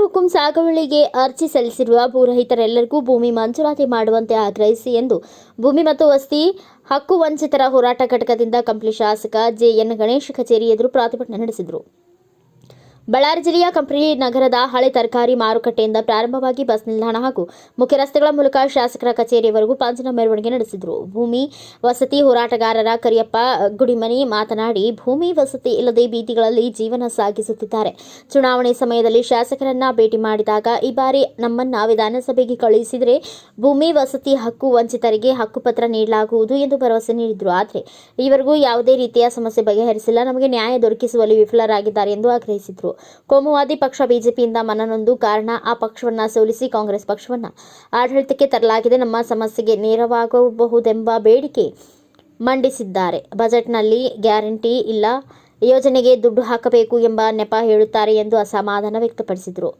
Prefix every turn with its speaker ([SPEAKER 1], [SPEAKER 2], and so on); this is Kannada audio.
[SPEAKER 1] ಹುಕುಂ ಸಾಗುವಳಿಗೆ ಅರ್ಜಿ ಸಲ್ಲಿಸಿರುವ ಭೂರಹಿತರೆಲ್ಲರಿಗೂ ಭೂಮಿ ಮಂಜೂರಾತಿ ಮಾಡುವಂತೆ ಆಗ್ರಹಿಸಿ ಎಂದು ಭೂಮಿ ಮತ್ತು ವಸ್ತಿ ಹಕ್ಕು ವಂಚಿತರ ಹೋರಾಟ ಘಟಕದಿಂದ ಕಂಪ್ಲಿ ಶಾಸಕ ಜೆಎನ್ ಗಣೇಶ್ ಕಚೇರಿ ಎದುರು ಪ್ರತಿಭಟನೆ ನಡೆಸಿದರು. ಬಳ್ಳಾರಿ ಜಿಲ್ಲೆಯ ಕಂಪ್ರಿ ನಗರದ ಹಳೆ ತರಕಾರಿ ಮಾರುಕಟ್ಟೆಯಿಂದ ಪ್ರಾರಂಭವಾಗಿ ಬಸ್ ನಿಲ್ದಾಣ ಹಾಗೂ ಮುಖ್ಯ ರಸ್ತೆಗಳ ಮೂಲಕ ಶಾಸಕರ ಕಚೇರಿಯವರೆಗೂ ಪಂಚನ ಮೆರವಣಿಗೆ ನಡೆಸಿದರು. ಭೂಮಿ ವಸತಿ ಹೋರಾಟಗಾರರ ಕರಿಯಪ್ಪ ಗುಡಿಮನಿ ಮಾತನಾಡಿ, ಭೂಮಿ ವಸತಿ ಇಲ್ಲದೆ ಬೀದಿಗಳಲ್ಲಿ ಜೀವನ ಸಾಗಿಸುತ್ತಿದ್ದಾರೆ. ಚುನಾವಣೆ ಸಮಯದಲ್ಲಿ ಶಾಸಕರನ್ನ ಭೇಟಿ ಮಾಡಿದಾಗ ಈ ಬಾರಿ ನಮ್ಮನ್ನ ವಿಧಾನಸಭೆಗೆ ಕಳುಹಿಸಿದರೆ ಭೂಮಿ ವಸತಿ ಹಕ್ಕು ವಂಚಿತರಿಗೆ ಹಕ್ಕುಪತ್ರ ನೀಡಲಾಗುವುದು ಎಂದು ಭರವಸೆ ನೀಡಿದರು. ಆದರೆ ಈವರೆಗೂ ಯಾವುದೇ ರೀತಿಯ ಸಮಸ್ಯೆ ಬಗೆಹರಿಸಿಲ್ಲ. ನಮಗೆ ನ್ಯಾಯ ದೊರಕಿಸುವಲ್ಲಿ ವಿಫಲರಾಗಿದ್ದಾರೆ ಎಂದು ಆಗ್ರಹಿಸಿದರು. ಕೋಮುವಾದಿ ಪಕ್ಷ ಬಿಜೆಪಿಯಿಂದ ಮನನೊಂದು ಕಾರಣ ಆ ಪಕ್ಷವನ್ನ ಸೋಲಿಸಿ ಕಾಂಗ್ರೆಸ್ ಪಕ್ಷವನ್ನ ಆಡಳಿತಕ್ಕೆ ತರಲಾಗಿದೆ. ನಮ್ಮ ಸಮಸ್ಯೆಗೆ ನೆರವಾಗಬಹುದೆಂಬ ಬೇಡಿಕೆ ಮಂಡಿಸಿದ್ದಾರೆ. ಬಜೆಟ್ನಲ್ಲಿ ಗ್ಯಾರಂಟಿ ಇಲ್ಲ. ಯೋಜನೆಗೆ ದುಡ್ಡು ಹಾಕಬೇಕು ಎಂಬ ನೆಪ ಹೇಳುತ್ತಾರೆ ಎಂದು ಅಸಮಾಧಾನ ವ್ಯಕ್ತಪಡಿಸಿದರು.